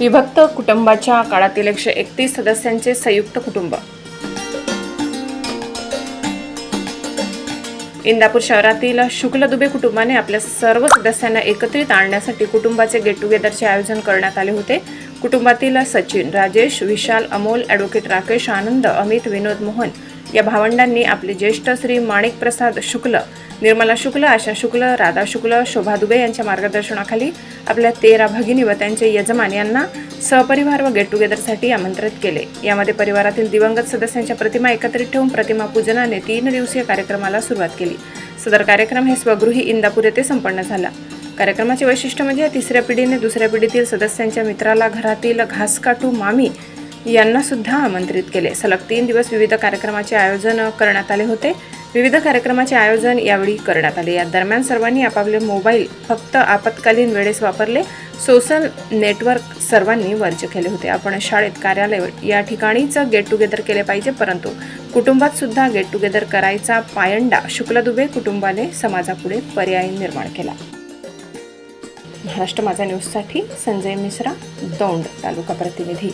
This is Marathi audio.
विभक्त कुटुंबाच्या काळातील एकशे एकतीस सदस्यांचे संयुक्त कुटुंब इंदापूर शहरातील शुक्ल दुबे कुटुंबाने आपल्या सर्व सदस्यांना एकत्रित आणण्यासाठी कुटुंबाचे गेट टुगेदरचे आयोजन करण्यात आले होते कुटुंबातील सचिन राजेश विशाल अमोल ॲडव्होकेट राकेश आनंद अमित विनोद मोहन या भावंडांनी आपले ज्येष्ठ श्री माणिक प्रसाद शुक्ल निर्मला शुक्ल आशा शुक्ल राधा शुक्ल शोभा दुबे यांच्या मार्गदर्शनाखाली आपल्या तेरा भगिनी व त्यांचे यजमान यांना सहपरिवार व गेट टुगेदरसाठी आमंत्रित केले. यामध्ये परिवारातील दिवंगत सदस्यांच्या प्रतिमा एकत्रित ठेवून प्रतिमा पूजनाने तीन दिवसीय कार्यक्रमाला सुरुवात केली. सदर कार्यक्रम हे स्वगृही इंदापूर येथे संपन्न झाला. कार्यक्रमाचे वैशिष्ट्य म्हणजे तिसऱ्या पिढीने दुसऱ्या पिढीतील सदस्यांच्या मित्राला घरातील घासकाटू मामी यांना सुद्धा आमंत्रित केले. सलग तीन दिवस विविध कार्यक्रमाचे आयोजन करण्यात आले होते. विविध कार्यक्रमाचे आयोजन यावेळी करण्यात आले. या दरम्यान सर्वांनी आपापले मोबाईल फक्त आपत्कालीन वेळेस वापरले. सोशल नेटवर्क सर्वांनी वर्ज केले होते. आपण शाळेत कार्यालय या ठिकाणीच गेट टुगेदर केले पाहिजे परंतु कुटुंबात सुद्धा गेट टुगेदर करायचा पायंडा शुक्ल दुबे कुटुंबाने समाजापुढे पर्याय निर्माण केला. महाराष्ट्र माझा न्यूजसाठी संजय मिश्रा दौंड तालुका प्रतिनिधी.